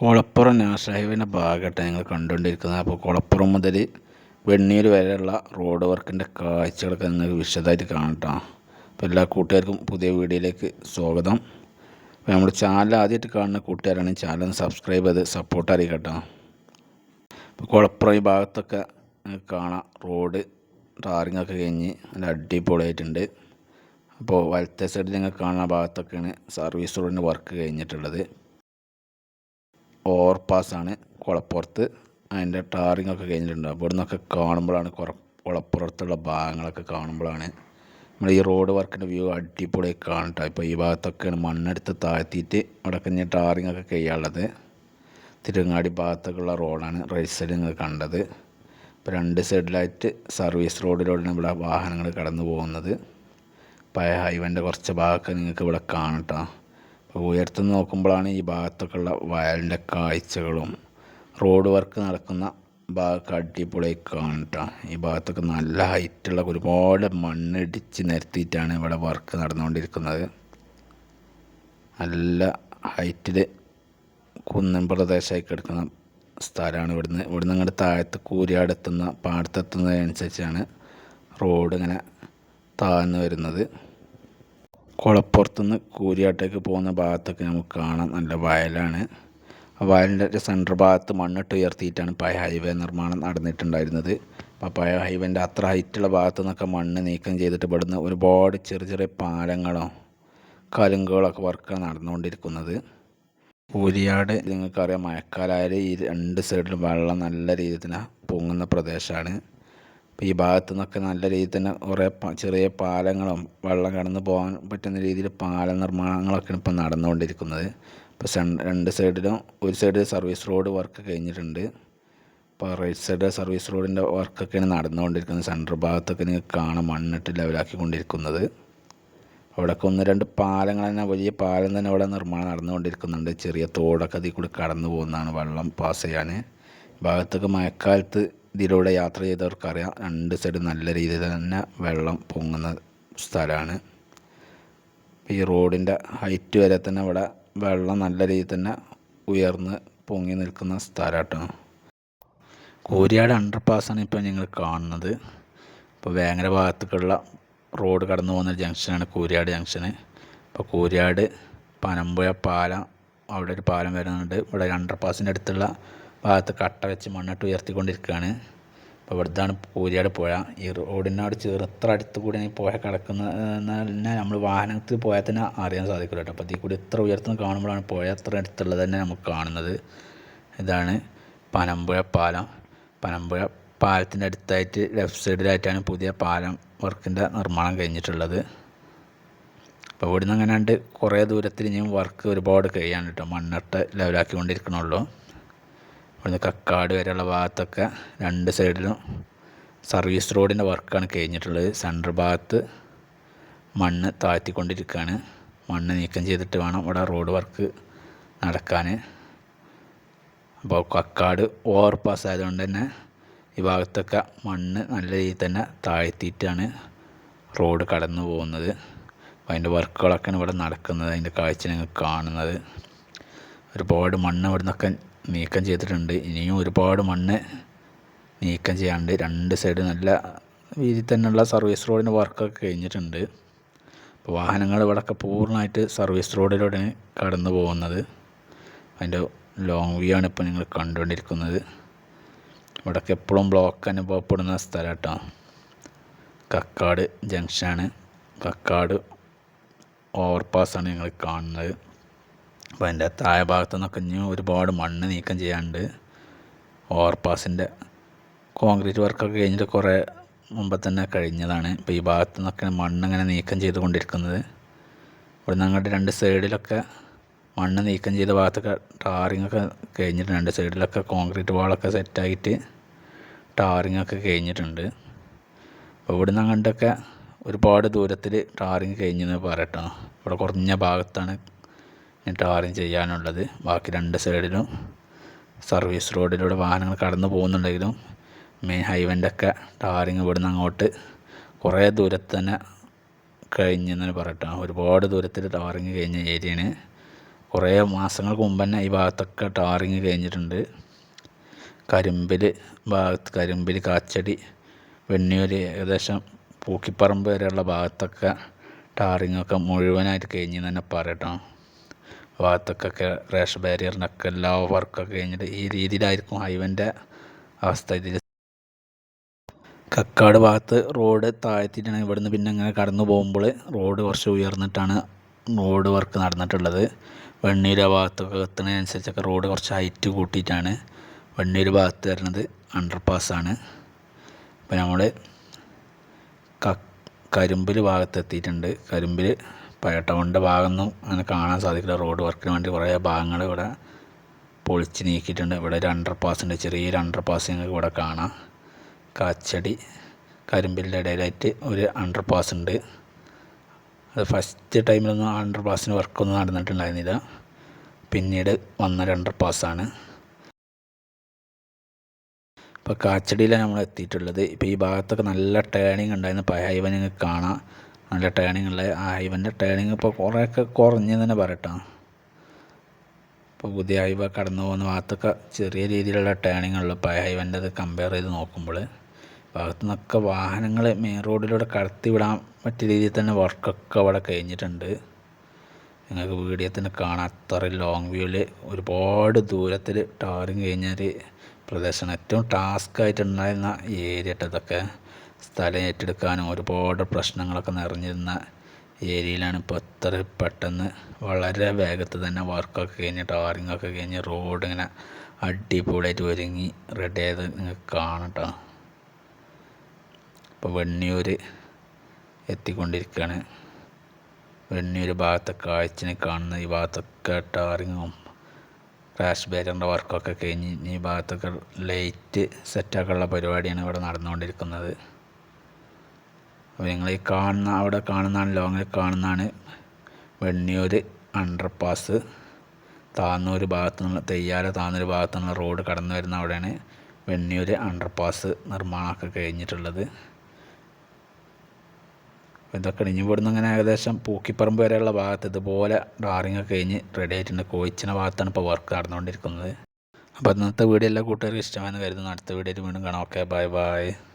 കുളപ്പുറം ഹൈവേന്റെ ഭാഗമായിട്ട് ഞങ്ങൾ കണ്ടുകൊണ്ടിരിക്കുന്നത്. അപ്പോൾ കുളപ്പുറം മുതൽ വെണ്ണീർ വരെയുള്ള റോഡ് വർക്കിന്റെ കാഴ്ചകളൊക്കെ നിങ്ങൾക്ക് വിശദമായിട്ട് കാണട്ടോ അപ്പോൾ എല്ലാ കൂട്ടുകാർക്കും പുതിയ വീഡിയോയിലേക്ക് സ്വാഗതം. അപ്പോൾ നമ്മുടെ ചാനൽ ആദ്യമായിട്ട് കാണുന്ന കൂട്ടുകാരാണെങ്കിൽ ചാനൽ സബ്സ്ക്രൈബ് ചെയ്ത് സപ്പോർട്ട് അറിയിക്കട്ടോ ഇപ്പോൾ കുളപ്പുറം ഈ ഭാഗത്തൊക്കെ കാണാം. റോഡ് ടാറിങ്ങൊക്കെ കഴിഞ്ഞ് നല്ല അടിപൊളിയായിട്ടുണ്ട്. അപ്പോൾ വലത്തെ സൈഡിൽ ഞങ്ങൾ കാണുന്ന ഭാഗത്തൊക്കെയാണ് സർവീസ് റോഡിന്റെ വർക്ക് കഴിഞ്ഞിട്ടുള്ളത്. ഓവർപാസ്സാണ് കുളപ്പുറത്ത്. അതിന്റെ ടാറിങ് ഒക്കെ കഴിഞ്ഞിട്ടുണ്ട്. അപ്പോൾ ഇവിടുന്നൊക്കെ കാണുമ്പോഴാണ് കുറ കുളപ്പുറത്തുള്ള ഭാഗങ്ങളൊക്കെ കാണുമ്പോഴാണ് നമ്മൾ ഈ റോഡ് വർക്കിന്റെ വ്യൂ അടിപൊളി കാണട്ടോ. ഇപ്പോൾ ഈ ഭാഗത്തൊക്കെയാണ് മണ്ണെടുത്ത് താഴ്ത്തിയിട്ട് അവിടെ കഴിഞ്ഞ ടാറിങ് ഒക്കെ കഴിയാനുള്ളത് തിരുവങ്ങാടി ഭാഗത്തൊക്കെയുള്ള റോഡാണ് റൈറ്റ് സൈഡിൽ നിങ്ങൾ കണ്ടത്. ഇപ്പോൾ രണ്ട് സൈഡിലായിട്ട് സർവീസ് റോഡിലൂടെയാണ് ഇവിടെ വാഹനങ്ങൾ കടന്നു പോകുന്നത്. പഴയ ഹൈവേന്റെ കുറച്ച് ഭാഗമൊക്കെ നിങ്ങൾക്ക് ഇവിടെ കാണട്ടോ അപ്പോൾ ഉയരത്തുനിന്ന് നോക്കുമ്പോഴാണ് ഈ ഭാഗത്തൊക്കെയുള്ള വയലിന്റെ കാഴ്ചകളും. റോഡ് വർക്ക് നടക്കുന്ന ഭാഗമൊക്കെ അടിപൊളിയായി കാണട്ടോ ഈ ഭാഗത്തൊക്കെ നല്ല ഹൈറ്റുള്ള ഒരുപാട് മണ്ണിടിച്ച് നിരത്തിയിട്ടാണ് ഇവിടെ വർക്ക് നടന്നുകൊണ്ടിരിക്കുന്നത്. നല്ല ഹൈറ്റിൽ കുന്നൻ പ്രദേശമായി കിടക്കുന്ന സ്ഥലമാണ് ഇവിടുന്ന്. ഇവിടുന്ന് അങ്ങോട്ട് താഴത്ത് കൂരിയാടെത്തുന്ന പാടത്തെത്തുന്നതിനനുസരിച്ചാണ് റോഡ് ഇങ്ങനെ താഴ്ന്നു വരുന്നത്. കുളപ്പുറത്തുനിന്ന് കൂരിയാട്ടേക്ക് പോകുന്ന ഭാഗത്തൊക്കെ നമുക്ക് കാണാം. നല്ല വയലാണ്. വയലിന്റെ സെന്റർ ഭാഗത്ത് മണ്ണിട്ട് ഉയർത്തിയിട്ടാണ് പഴയ ഹൈവേ നിർമ്മാണം നടന്നിട്ടുണ്ടായിരുന്നത്. അപ്പോൾ പഴയ ഹൈവേന്റെ അത്ര ഹൈറ്റുള്ള ഭാഗത്തു നിന്നൊക്കെ മണ്ണ് നീക്കം ചെയ്തിട്ട് ഇവിടുന്ന് ഒരുപാട് ചെറിയ ചെറിയ പാലങ്ങളോ കലുങ്കുകളൊക്കെ വർക്കാണ് നടന്നുകൊണ്ടിരിക്കുന്നത്. കൂരിയാട് നിങ്ങൾക്കറിയാം മഴക്കാലമായാൽ ഈ രണ്ട് സൈഡിലും വെള്ളം നല്ല രീതിയിൽ പൊങ്ങുന്ന പ്രദേശമാണ്. ഈ ഭാഗത്തു നിന്നൊക്കെ നല്ല രീതിയിൽ തന്നെ കുറേ ചെറിയ പാലങ്ങളും വെള്ളം കടന്നു പോകാൻ പറ്റുന്ന രീതിയിൽ പാല നിർമ്മാണങ്ങളൊക്കെയാണ് ഇപ്പോൾ നടന്നുകൊണ്ടിരിക്കുന്നത്. ഇപ്പോൾ രണ്ട് സൈഡിലും ഒരു സൈഡ് സർവീസ് റോഡ് വർക്ക് കഴിഞ്ഞിട്ടുണ്ട്. ഇപ്പോൾ റൈറ്റ് സൈഡ് സർവീസ് റോഡിന്റെ വർക്കൊക്കെയാണ് നടന്നുകൊണ്ടിരിക്കുന്നത്. സെൻട്രൽ ഭാഗത്തൊക്കെ നിങ്ങൾക്ക് കാണാം മണ്ണിട്ട് ലെവലാക്കിക്കൊണ്ടിരിക്കുന്നത് അവിടെയൊക്കെ ഒന്ന് രണ്ട് പാലങ്ങൾ തന്നെ വലിയ പാലം തന്നെ അവിടെ നിർമ്മാണം നടന്നുകൊണ്ടിരിക്കുന്നുണ്ട്. ചെറിയ തോടൊക്കെ അതിൽ കൂടി കടന്നു പോകുന്നതാണ് വെള്ളം പാസ് ചെയ്യാൻ. ഭാഗത്തൊക്കെ മഴക്കാലത്ത് ഇതിലൂടെ യാത്ര ചെയ്തവർക്കറിയാം. രണ്ട് സൈഡ് നല്ല രീതിയിൽ തന്നെ വെള്ളം പൊങ്ങുന്ന സ്ഥലമാണ്. ഈ റോഡിന്റെ ഹൈറ്റ് വരെ തന്നെ ഇവിടെ വെള്ളം നല്ല രീതിയിൽ തന്നെ ഉയർന്ന് പൊങ്ങി നിൽക്കുന്ന സ്ഥലമാട്ടോ. കോരിയാട് അണ്ടർ പാസ്സാണ് ഇപ്പോൾ നിങ്ങൾ കാണുന്നത്. ഇപ്പോൾ വേങ്ങര ഭാഗത്തേക്കുള്ള റോഡ് കടന്നു പോകുന്ന ജംഗ്ഷനാണ് കൂരിയാട് ജംഗ്ഷന് ഇപ്പോൾ കൂരിയാട് പനമ്പുഴ പാലം അവിടെ ഒരു പാലം വരുന്നുണ്ട്. ഇവിടെ അണ്ടർ പാസിന്റെ അടുത്തുള്ള ഭാഗത്ത് കട്ട വെച്ച് മണ്ണിട്ട് ഉയർത്തിക്കൊണ്ടിരിക്കുകയാണ്. അപ്പോൾ ഇവിടുത്താണ് കൂരിയാട് പുഴ ഈ റോഡിനോട് ചെറുത്ര അടുത്ത് കൂടി ഈ പുഴ കിടക്കുന്ന നമ്മൾ വാഹനത്തിൽ പോയാൽ തന്നെ അറിയാൻ സാധിക്കില്ല കേട്ടോ. അപ്പോൾ ഇതിൽ കൂടി ഇത്ര ഉയർത്തുന്ന കാണുമ്പോഴാണ് പുഴ അത്ര അടുത്തുള്ളത് തന്നെ നമുക്ക് കാണുന്നത്. ഇതാണ് പനമ്പുഴ പാലം. പനമ്പുഴ പാലത്തിന്റെ അടുത്തായിട്ട് ലെഫ്റ്റ് സൈഡിലായിട്ടാണ് പുതിയ പാലം വർക്കിന്റെ നിർമ്മാണം കഴിഞ്ഞിട്ടുള്ളത്. അപ്പോൾ ഇവിടുന്ന് അങ്ങനെ ഉണ്ട് കുറേ ദൂരത്തിൽ ഇനിയും വർക്ക് ഒരുപാട് കഴിയാൻ കേട്ടോ. മണ്ണിട്ട് ലെവലാക്കിക്കൊണ്ടിരിക്കണുള്ളൂ. ഇവിടുന്ന് കക്കാട് വരെയുള്ള ഭാഗത്തൊക്കെ രണ്ട് സൈഡിലും സർവീസ് റോഡിന്റെ വർക്കാണ് കഴിഞ്ഞിട്ടുള്ളത്. സെന്റർ ഭാഗത്ത് മണ്ണ് താഴ്ത്തിക്കൊണ്ടിരിക്കുകയാണ്. മണ്ണ് നീക്കം ചെയ്തിട്ട് വേണം ഇവിടെ റോഡ് വർക്ക് നടക്കാൻ. അപ്പോൾ കക്കാട് ഓവർ പാസ് ആയതുകൊണ്ട് തന്നെ ഈ ഭാഗത്തൊക്കെ മണ്ണ് നല്ല രീതിയിൽ തന്നെ താഴ്ത്തിയിട്ടാണ് റോഡ് കടന്നു പോകുന്നത്. അപ്പോൾ അതിന്റെ വർക്കുകളൊക്കെയാണ് ഇവിടെ നടക്കുന്നത്. അതിന്റെ കാഴ്ച ഞങ്ങൾ കാണുന്നത്. ഒരുപാട് മണ്ണ് ഇവിടെ നിന്നൊക്കെ നീക്കം ചെയ്തിട്ടുണ്ട്. ഇനിയും ഒരുപാട് മണ്ണ് നീക്കം ചെയ്യാണ്ട് രണ്ട് സൈഡ് നല്ല രീതിയിൽ തന്നെയുള്ള സർവീസ് റോഡിന്റെ വർക്കൊക്കെ കഴിഞ്ഞിട്ടുണ്ട്. അപ്പോൾ വാഹനങ്ങൾ ഇവിടെയൊക്കെ പൂർണമായിട്ട് സർവീസ് റോഡിലൂടെ കടന്നു പോകുന്നത്. അതിന്റെ ലോങ് വ്യൂ ആണ് ഇപ്പോൾ നിങ്ങൾ കണ്ടുകൊണ്ടിരിക്കുന്നത്. ഇവിടെയൊക്കെ എപ്പോഴും ബ്ലോക്ക് അനുഭവപ്പെടുന്ന സ്ഥലം കേട്ടോ കക്കാട് ജംഗ്ഷനാണ് കക്കാട് ഓവർപാസ് ആണ് നിങ്ങൾ കാണുന്നത്. അപ്പോൾ അതിന്റെ താഴെ ഭാഗത്തു നിന്നൊക്കെ ഒരുപാട് മണ്ണ് നീക്കം ചെയ്യാണ്ട് ഓവർപാസിന്റെ കോൺക്രീറ്റ് വർക്കൊക്കെ കഴിഞ്ഞിട്ട് കുറേ മുമ്പ് തന്നെ കഴിഞ്ഞതാണ്. ഇപ്പോൾ ഈ ഭാഗത്തു നിന്നൊക്കെ മണ്ണ് ഇങ്ങനെ നീക്കം ചെയ്തുകൊണ്ടിരിക്കുന്നത് ഇവിടെ ഞങ്ങളുടെ രണ്ട് സൈഡിലൊക്കെ മണ്ണ് നീക്കം ചെയ്ത ഭാഗത്തൊക്കെ ടാറിങ്ങൊക്കെ കഴിഞ്ഞിട്ട് രണ്ട് സൈഡിലൊക്കെ കോൺക്രീറ്റ് വാളൊക്കെ സെറ്റായിട്ട് ടാറിങ്ങൊക്കെ കഴിഞ്ഞിട്ടുണ്ട്. അപ്പോൾ ഇവിടെ നിന്ന് അങ്ങോട്ടൊക്കെ ഒരുപാട് ദൂരത്തിൽ ടാറിങ് കഴിഞ്ഞെന്ന് പറയട്ടോ. ഇവിടെ കുറഞ്ഞ ഭാഗത്താണ് ടാറിങ് ചെയ്യാനുള്ളത്. ബാക്കി രണ്ട് സൈഡിലും സർവീസ് റോഡിലൂടെ വാഹനങ്ങൾ കടന്നു പോകുന്നുണ്ടെങ്കിലും മെയിൻ ഹൈവേന്റെ ഒക്കെ ടാറിങ് ഇവിടുന്ന് അങ്ങോട്ട് കുറേ ദൂരത്ത് തന്നെ കഴിഞ്ഞെന്ന് പറയട്ടോ. ഒരുപാട് ദൂരത്തിൽ ടാറിങ് കഴിഞ്ഞ ഏരിയയാണ്. കുറേ മാസങ്ങൾക്ക് മുമ്പ് തന്നെ ഈ ഭാഗത്തൊക്കെ ടാറിങ് കഴിഞ്ഞിട്ടുണ്ട്. കരിമ്പിൽ ഭാഗത്ത് കരിമ്പിൽ കാച്ചടി വെണ്ണിയൂർ ഏകദേശം പൂക്കിപ്പറമ്പ് വരെയുള്ള ഭാഗത്തൊക്കെ ടാറിങ്ങൊക്കെ മുഴുവനായിട്ട് കഴിഞ്ഞ് തന്നെ പറയട്ടോ. ഭാഗത്തൊക്കെ റേഷൻ ബാരിയറിനൊക്കെ എല്ലാ വർക്കൊക്കെ കഴിഞ്ഞിട്ട് ഈ രീതിയിലായിരിക്കും ഹൈവന്റെ അവസ്ഥ ഇതിൽ. കക്കാട് ഭാഗത്ത് റോഡ് താഴ്ത്തിയിട്ടാണ് ഇവിടുന്ന് പിന്നെ അങ്ങനെ കടന്നു പോകുമ്പോൾ റോഡ് കുറച്ച് ഉയർന്നിട്ടാണ് റോഡ് വർക്ക് നടന്നിട്ടുള്ളത്. വെണ്ണീര ഭാഗത്തൊക്കെ എത്തുന്നതിനനുസരിച്ചൊക്കെ റോഡ് കുറച്ച് ഹൈറ്റ് കൂട്ടിയിട്ടാണ് വെണ്ണീര് ഭാഗത്ത് വരുന്നത് അണ്ടർ പാസ്സാണ് ഇപ്പോൾ നമ്മൾ കരിമ്പിൽ ഭാഗത്ത് എത്തിയിട്ടുണ്ട് കരിമ്പിൽ ടൗണിന്റെ ഭാഗമൊന്നും അങ്ങനെ കാണാൻ സാധിക്കില്ല. റോഡ് വർക്കിന് വേണ്ടി കുറേ ഭാഗങ്ങൾ ഇവിടെ പൊളിച്ച് നീക്കിയിട്ടുണ്ട്. ഇവിടെ ഒരു അണ്ടർ പാസ് ഉണ്ട്. ചെറിയൊരു അണ്ടർ പാസ് നിങ്ങൾക്ക് ഇവിടെ കാണാം. കാച്ചടി കരിമ്പിന്റെ ഇടയിലായിട്ട് ഒരു അണ്ടർ പാസ് ഉണ്ട്. അത് ഫസ്റ്റ് ടൈമിലൊന്നും അണ്ടർ പാസിന് വർക്കൊന്നും നടന്നിട്ടുണ്ടായിരുന്നില്ല. പിന്നീട് വന്ന ഒരു അണ്ടർ പാസ്സാണ് ഇപ്പോൾ കാച്ചടിയിലാണ് നമ്മൾ എത്തിയിട്ടുള്ളത്. ഇപ്പോൾ ഈ ഭാഗത്തൊക്കെ നല്ല ടേണിങ് ഉണ്ടായിരുന്നു. ഇപ്പോൾ ഹൈവൻ നിങ്ങൾക്ക് കാണാം. നല്ല ടേണിങ് ഉള്ള ആ ഹൈവന്റെ ടേണിങ് ഇപ്പോൾ കുറേയൊക്കെ കുറഞ്ഞു തന്നെ പറയട്ടോ. ഇപ്പോൾ പുതിയ ഹൈവ കടന്നു പോകുന്ന ഭാഗത്തൊക്കെ ചെറിയ രീതിയിലുള്ള ടേണിങ് ഉള്ളു. ഇപ്പോൾ അത് കമ്പയർ ചെയ്ത് നോക്കുമ്പോൾ. ഭാഗത്തു നിന്നൊക്കെ വാഹനങ്ങൾ മെയിൻ റോഡിലൂടെ കടത്തി വിടാൻ പറ്റിയ രീതിയിൽ തന്നെ വർക്കൊക്കെ അവിടെ കഴിഞ്ഞിട്ടുണ്ട്. നിങ്ങൾക്ക് വീഡിയോ തന്നെ കാണാം അത്ര ലോങ് വ്യൂവിൽ ഒരുപാട് ദൂരത്തിൽ ടാറിങ് കഴിഞ്ഞൊരു പ്രദേശമാണ്. ഏറ്റവും ടാസ്ക് ആയിട്ടുണ്ടായിരുന്ന ഏരിയ ഇതൊക്കെ സ്ഥലം ഏറ്റെടുക്കാനും ഒരുപാട് പ്രശ്നങ്ങളൊക്കെ നിറഞ്ഞിരുന്ന ഏരിയയിലാണ് ഇപ്പോൾ ഇത്ര പെട്ടെന്ന് വളരെ വേഗത്തിൽ തന്നെ വർക്കൊക്കെ കഴിഞ്ഞ് ടാറിങ്ങൊക്കെ കഴിഞ്ഞ് റോഡ് ഇങ്ങനെ അടിപൊളിയായിട്ട് ഒരുങ്ങി റെഡി ആയത് നിങ്ങൾക്ക് കാണാം കേട്ടോ ഇപ്പോൾ വെണ്ണിയൂർ എത്തിക്കൊണ്ടിരിക്കുകയാണ് വെണ്ണിയൂർ ഭാഗത്തെ കാഴ്ചനെ കാണുന്ന ഈ ഭാഗത്തൊക്കെ ടാറിങ്ങും ക്രാഷ് ബാരിയറിന്റെ വർക്കൊക്കെ കഴിഞ്ഞ് ഈ ഭാഗത്തൊക്കെ ലൈറ്റ് സെറ്റാക്കാനുള്ള പരിപാടിയാണ് ഇവിടെ നടന്നുകൊണ്ടിരിക്കുന്നത്. അപ്പോൾ ഈ കാണുന്ന അവിടെ കാണുന്നതാണ് ലോങ്ങിൽ കാണുന്നതാണ് വെണ്ണിയൂർ അണ്ടർപാസ് താന്നൂർ ഭാഗത്തു നിന്നുള്ള തെയ്യാല താന്നൂർ ഭാഗത്തു നിന്നുള്ള റോഡ് കടന്നു വരുന്ന അവിടെയാണ് വെണ്ണിയൂർ അണ്ടർപാസ് നിർമ്മാണമൊക്കെ കഴിഞ്ഞിട്ടുള്ളത്. ഇതൊക്കെ ഇനി ഇവിടുന്ന് ഇങ്ങനെ ഏകദേശം പൂക്കിപ്പറമ്പ് വരെയുള്ള ഭാഗത്ത് ഇതുപോലെ ഡാറിങ് ഒക്കെ കഴിഞ്ഞ് റെഡി ആയിട്ടുണ്ട്. കോയിച്ചിന ഭാഗത്താണ് ഇപ്പോൾ വർക്ക് നടന്നുകൊണ്ടിരിക്കുന്നത്. അപ്പോൾ ഇന്നത്തെ വീഡിയോ എല്ലാ കൂട്ടുകാർക്കും ഇഷ്ടമായെന്ന് കരുതുന്നു. അടുത്ത വീഡിയോയിൽ വീണ്ടും കാണാം. Okay bye bye